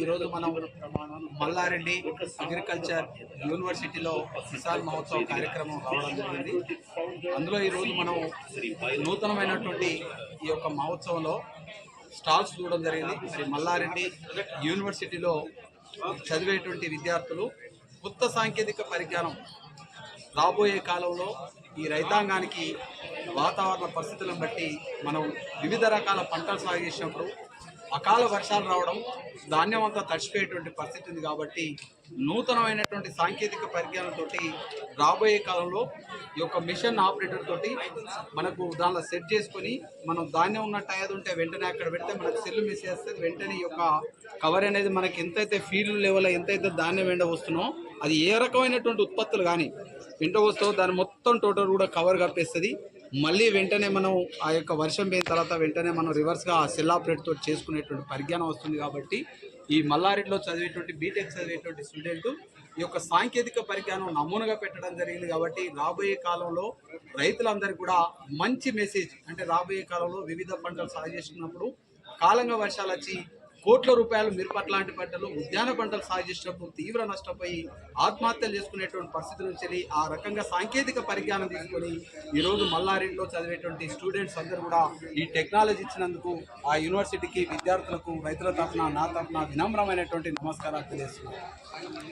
ఈరోజు మనం మల్లారెడ్డి అగ్రికల్చర్ యూనివర్సిటీలో కిసాన్ మహోత్సవ కార్యక్రమం రావడం జరిగింది. అందులో ఈరోజు మనం నూతనమైనటువంటి ఈ యొక్క మహోత్సవంలో స్టాల్స్ చూడడం జరిగింది. మరి మల్లారెడ్డి యూనివర్సిటీలో చదివేటువంటి విద్యార్థులు కొత్త సాంకేతిక పరిజ్ఞానం రాబోయే కాలంలో ఈ రైతాంగానికి వాతావరణ పరిస్థితులను బట్టి మనం వివిధ రకాల పంటలు సాగు చేసినప్పుడు అకాల వర్షాలు రావడం ధాన్యం అంతా తడిచిపోయేటువంటి పరిస్థితి ఉంది కాబట్టి నూతనమైనటువంటి సాంకేతిక పరిజ్ఞానంతో రాబోయే కాలంలో ఈ యొక్క మిషన్ ఆపరేటర్ తోటి మనకు దానిలో సెట్ చేసుకొని మనం ధాన్యం ఉన్న టైర్ ఉంటే వెంటనే అక్కడ పెడితే మనకు సెల్లు మిస్ చేస్తుంది వెంటనే ఈ యొక్క కవర్ అనేది మనకి ఎంతైతే ఫీల్డ్ లెవెల్ ఎంతైతే ధాన్యం ఎండ వస్తున్నో అది ఏ రకమైనటువంటి ఉత్పత్తులు కానీ ఎండ వస్తుందో దాన్ని మొత్తం టోటల్ కూడా కవర్ కప్పేస్తుంది. మళ్ళీ వెంటనే మనం ఆ యొక్క వర్షం పోయిన తర్వాత వెంటనే మనం రివర్స్గా ఆ సెల్ చేసుకునేటువంటి పరిజ్ఞానం వస్తుంది కాబట్టి ఈ మల్లారెడ్డిలో చదివేటువంటి బీటెక్ చదివేటువంటి స్టూడెంట్ ఈ యొక్క సాంకేతిక పరిజ్ఞానం నమూనాగా పెట్టడం జరిగింది కాబట్టి రాబోయే కాలంలో రైతులందరికీ కూడా మంచి మెసేజ్ అంటే రాబోయే కాలంలో వివిధ పంటలు సాగు చేసుకున్నప్పుడు కాలంగా వర్షాలు వచ్చి కోట్ల రూపాయలు మిరపట్లాంటి లాంటి పంటలు ఉద్యాన పంటలు సాగు చేసినప్పుడు తీవ్ర నష్టపోయి ఆత్మహత్యలు చేసుకునేటువంటి పరిస్థితుల నుంచి ఆ రకంగా సాంకేతిక పరిజ్ఞానం తీసుకొని ఈరోజు మల్లారెడ్డిలో చదివేటువంటి స్టూడెంట్స్ అందరూ కూడా ఈ టెక్నాలజీ ఇచ్చినందుకు ఆ యూనివర్సిటీకి విద్యార్థులకు రైతుల తరఫున నా తరఫున వినమ్రమైనటువంటి నమస్కారాలు తెలియజేస్తున్నాను.